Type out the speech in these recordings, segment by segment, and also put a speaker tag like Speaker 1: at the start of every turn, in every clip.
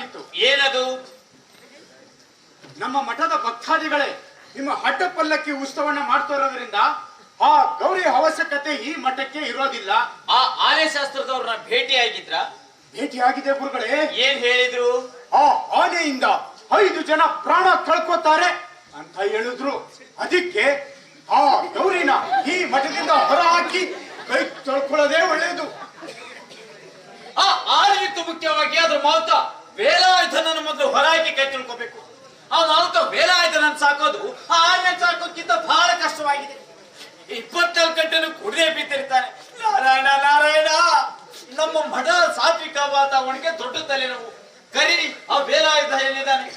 Speaker 1: ಬೇಕಾಗಿತ್ತು ಏನದು? ನಮ್ಮ ಮಠದ ಭಕ್ತಾದಿಗಳೇ ನಿಮ್ಮ ಹಡ್ಡ ಪಲ್ಲಕ್ಕಿ ಉತ್ಸವನ ಮಾಡ್ತಾ ಆ ಗೌರಿ ಅವಶ್ಯಕತೆ ಈ ಮಠಕ್ಕೆ ಇರೋದಿಲ್ಲ.
Speaker 2: ಆ ಆಲಯ ಶಾಸ್ತ್ರದವ್ರನ್ನ ಭೇಟಿ
Speaker 1: ಆಗಿದೆ ಗುರುಗಳೇ.
Speaker 2: ಏನ್ ಹೇಳಿದ್ರು?
Speaker 1: ಆ ಆನೆಯಿಂದ ಐದು ಜನ ಪ್ರಾಣ ಕಳ್ಕೋತಾರೆ ಅಂತ ಹೇಳಿದ್ರು. ಅದಕ್ಕೆ ಆ ಗೌರಿನ ಈ ಮಠದಿಂದ ಹೊರ ಹಾಕಿ ಕೈ ತೊಳ್ಕೊಳ್ಳೋದೇ ಒಳ್ಳೇದು.
Speaker 2: ಆ ಆನೆಗಿಂತ ಮುಖ್ಯವಾಗಿ ಅದ್ರ ಮಾತಾ ಕೈ ತಿಳ್ಕೋಬೇಕು. ಬೇರೆ ಆಯ್ತು ವೇಲಾಯುಧನನ್ನು ಸಾಕೋದು. ಆ ಆನೆ ಸಾಕೋಕ್ಕಿಂತ ಬಹಳ ಕಷ್ಟವಾಗಿದೆ. ಇಪ್ಪತ್ನಾಲ್ಕು ಗಂಟೆನೂ ಕುಡಿದೇ ಬಿದ್ದಿರ್ತಾನೆ. ನಾರಾಯಣ ನಾರಾಯಣ! ನಮ್ಮ ಮಠ ಸಾತ್ವಿಕ ವಾತಾವರಣಕ್ಕೆ ದೊಡ್ಡ ತಲೆನೋವು. ಕರೀರಿ, ಆ ಬೇಲಾಯ್ದ ಎಲ್ಲಿದ್ದಾನೆ?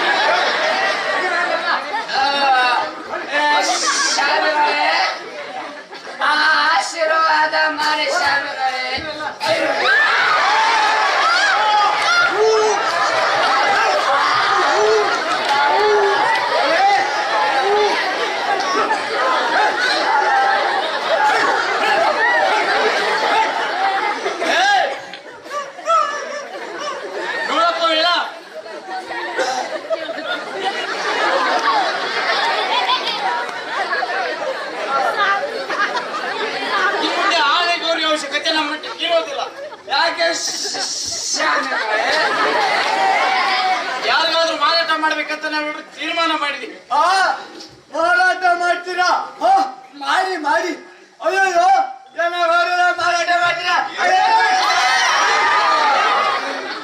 Speaker 2: ಮಾಡ್ಬೇಕಂತ ನಾವು ತೀರ್ಮಾನ ಮಾಡಿದ್ವಿ.
Speaker 3: ಆ ಮಾರಾಟ ಮಾಡ್ತೀರಾ? ಆ, ಮಾಡಿ ಮಾಡಿ. ಅಯ್ಯೋ ಜನ ಹೊರಗಡೆ ಮಾರಾಟ ಮಾಡ್ತೀರಾ? ಅಯ್ಯೋ!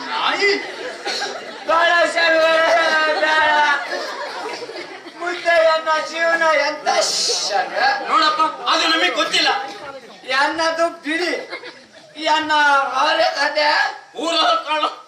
Speaker 1: ನಾಯಿ.
Speaker 3: ಬೇಡ ಶಾಮಿಗಳೇ, ಬೇಡ ಮುಂದೆ ನನ್ನ ಜೀವನ ಎಂತ?
Speaker 2: ನೋಡಪ್ಪ ಅದು ನಮಗೆ ಗೊತ್ತಿಲ್ಲ.
Speaker 3: ಎನ್ನದು ಬಿಡಿ. ಎನ್ನ ಹೊರೆ ಕತೆ.
Speaker 2: ಊರ ಕಾಣು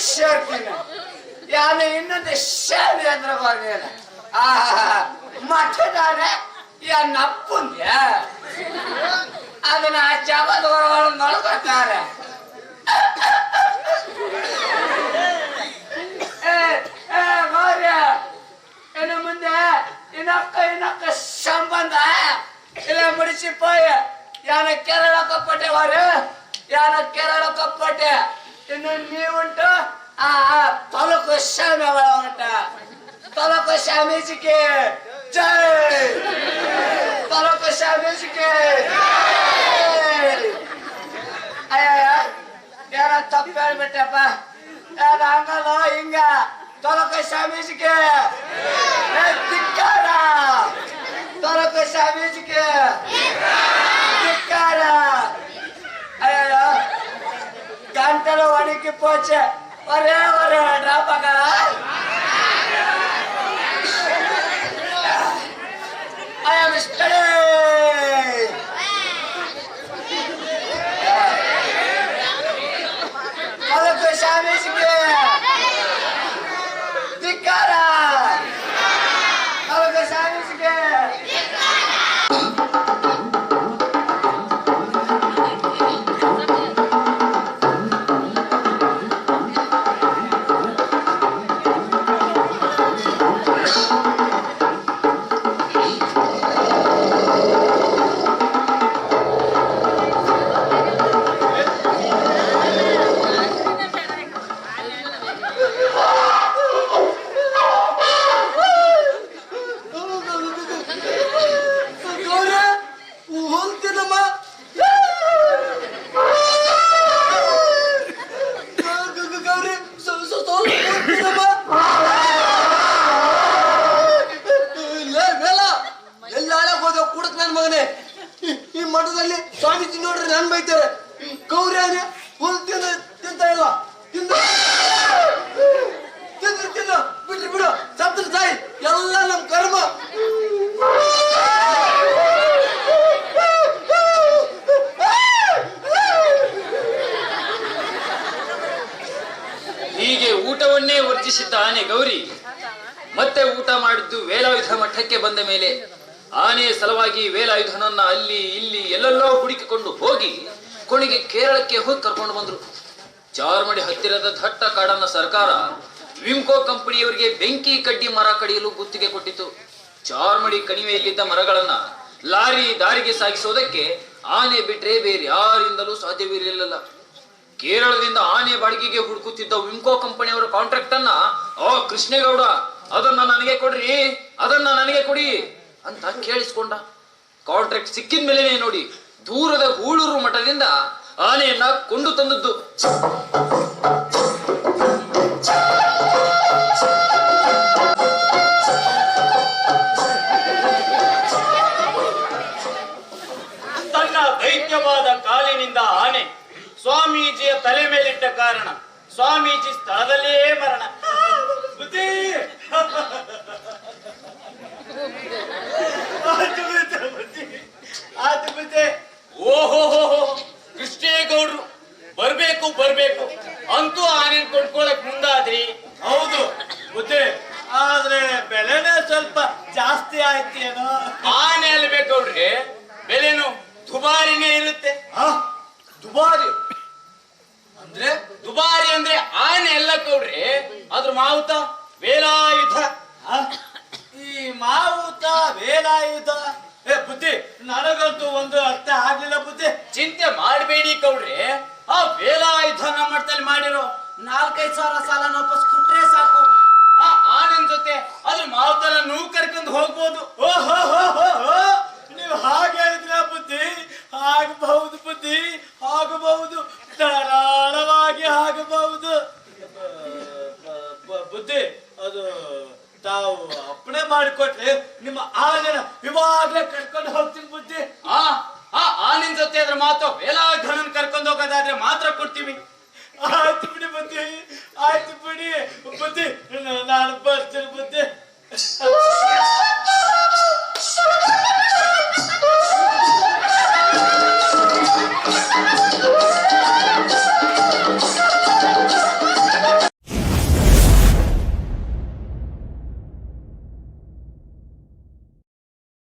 Speaker 3: ಮಠಕ್ಕೆ ಯಾನ ಯಾನು ಇನ್ನೊಂದು ಶಾಮಿ ಅಂದ್ರೆ ಬರ್ಲಿಲ್ಲ ಆ, ಮಠದಾನೆ ಯನ್ನ ಅಪ್ಪಂದ್ಯ ಅದನ್ನ ಆ ಜಗದ ಹೊರಗಡೆ ನೋಡ್ಕೊತಾರೆ ಗೌರ್ಯ ಇನ್ನು ಮುಂದೆ ಇನ್ನಕ್ಕ ಇನ್ನಕ್ಕ ಸಂಬಂಧ. ಇಲ್ಲ, ಮುಡಿಸಿ ಪಾಯ. ಯಾನ ಕೇರಳ ಕಪ್ಪಟ್ಟೆ ವಾರು ಯಾನ ಕೇರಳ ಕಪ್ಪಟ್ಟೆ
Speaker 4: తలకు వచ్చాను అనమాట తలకు స్వామీజీకి జై తలకు స్వామీజీకి అయ్యా నేను తప్పాను పెట్టాపా రంగలో ఇంకా తలకు స్వామీజీకి போச்சு. ஒரே ஒரு
Speaker 2: டிராப் ಊಟವನ್ನೇ ವರ್ಜಿಸಿದ್ದ ಆನೆ ಗೌರಿ. ಮತ್ತೆ ಊಟ ಮಾಡಿದ್ದು ವೇಲಾಯುಧ ಮಠಕ್ಕೆ ಬಂದ ಮೇಲೆ ಆನೆ ಸಲುವಾಗಿ ವೇಲಾಯುಧನನ್ನ ಅಲ್ಲಿ ಇಲ್ಲಿ ಎಲ್ಲೆಲ್ಲೋ ಹುಡುಕಿಕೊಂಡು ಹೋಗಿ ಕೊನೆಗೆ ಕೇರಳಕ್ಕೆ ಹೋಗಿ ಕರ್ಕೊಂಡು ಬಂದ್ರು. ಚಾರ್ಮಡಿ ಹತ್ತಿರದ ದಟ್ಟ ಕಾಡನ್ನ ಸರ್ಕಾರ ವಿಮ್ಕೋ ಕಂಪನಿಯವರಿಗೆ ಬೆಂಕಿ ಕಡ್ಡಿ ಮರ ಕಡಿಯಲು ಗುತ್ತಿಗೆ ಕೊಟ್ಟಿತು ಚಾರ್ಮಡಿ ಕಣಿವೆಯಲ್ಲಿದ್ದ ಮರಗಳನ್ನ ಲಾರಿ ದಾರಿಗೆ ಸಾಗಿಸೋದಕ್ಕೆ ಆನೆ ಬಿಟ್ರೆ ಬೇರೆ ಯಾರಿಂದಲೂ ಸಾಧ್ಯವಿರಲಿಲ್ಲ ಕೇರಳದಿಂದ ಆನೆ ಬಾಡಿಗೆಗೆ ಹುಡುಕುತ್ತಿದ್ದ ವಿಮ್ಕೋ ಕಂಪನಿಯವರ ಕಾಂಟ್ರಾಕ್ಟ್ ಅನ್ನ ಓ ಕೃಷ್ಣೇಗೌಡ, ಅದನ್ನ ನನಗೆ ಕೊಡ್ರಿ, ಅದನ್ನ ನನಗೆ ಕೊಡಿ ಅಂತ ಕೇಳಿಸ್ಕೊಂಡ. ಕಾಂಟ್ರಾಕ್ಟ್ ಸಿಕ್ಕಿದ ಮೇಲೆನೆ ನೋಡಿ, ದೂರದ ಗೂಳೂರು ಮಠದಿಂದ ಆನೆಯನ್ನ ಕೊಂಡು ತಂದದ್ದು. ತನ್ನ ದೈತ್ಯವಾದ ಕಾಲಿನಿಂದ ಆನೆ ಸ್ವಾಮೀಜಿಯ ತಲೆ ಮೇಲಿಟ್ಟ ಕಾರಣ ಸ್ವಾಮೀಜಿ ಸ್ಥಳದಲ್ಲೇ ಮರಣ ಬುದ್ಧಿ!
Speaker 4: ಆತು ಬಿಡ್ತೆ ಬುದ್ಧಿ. ಆತು ಬಿಡ್ತೆ.
Speaker 2: ಓಹೋ
Speaker 4: ಅದ್ರ
Speaker 2: ಮಾವುತ? ವೇಲಾಯುಧ.
Speaker 4: ಈ ಮಾವುತ, ವೇಲಾಯುಧ. ಏ, ಬುದ್ಧಿ, ನನಗಂತೂ ಒಂದು ಅರ್ಥ ಆಗ್ಲಿಲ್ಲ ಬುದ್ಧಿ.
Speaker 2: ಚಿಂತೆ ಮಾಡಬೇಡಿ ಕೌಡ್ರಿ. ಆ ವೇಲಾಯುಧ ನಮ್ಮ ಮಟ್ಟದಲ್ಲಿ ಮಾಡಿರೋ ನಾಲ್ಕೈದು ಸಾವಿರ ಸಾಲ ವಾಪಸ್ ಕೊಟ್ರೆ ಸಾಕು. ಆ ಆನಂದ ಜೊತೆ ಅದ್ರ ಮಾವುತನ ನೂ ಕರ್ಕೊಂಡು ಹೋಗ್ಬೋದು.
Speaker 4: ನೀವು ಹಾಗೆ ಹೇಳಿದ್ರ ಬುದ್ಧಿ? ಆಗಬಹುದು ಬುದ್ಧಿ, ಆಗಬಹುದು. ಧಾರಾಳವಾಗಿ ಆಗಬಹುದು. ಬುದ್ಧಿ ಅದು ತಾವು ಅಪ್ಪಣೆ ಮಾಡಿಕೊಟ್ರೆ ನಿಮ್ಮ ಆನೆನ ಇವಾಗಲೇ ಕರ್ಕೊಂಡು ಹೋಗ್ತೀನಿ ಬುದ್ಧಿ.
Speaker 2: ಆ ಆ ಆನಿನ ಜೊತೆ ಅದ್ರ ಮಾತು ವೇಲಾಘನನ್ ಕರ್ಕೊಂಡು ಹೋಗೋದಾದ್ರೆ ಮಾತ್ರ ಕೊಡ್ತೀವಿ. ಆಯ್ತು ಬಿಡಿ ಬುದ್ಧಿ ಆಯ್ತು ಬಿಡಿ. ಬುದ್ಧಿ ನಾನು ಬರ್ತೀನಿ ಬುದ್ಧಿ.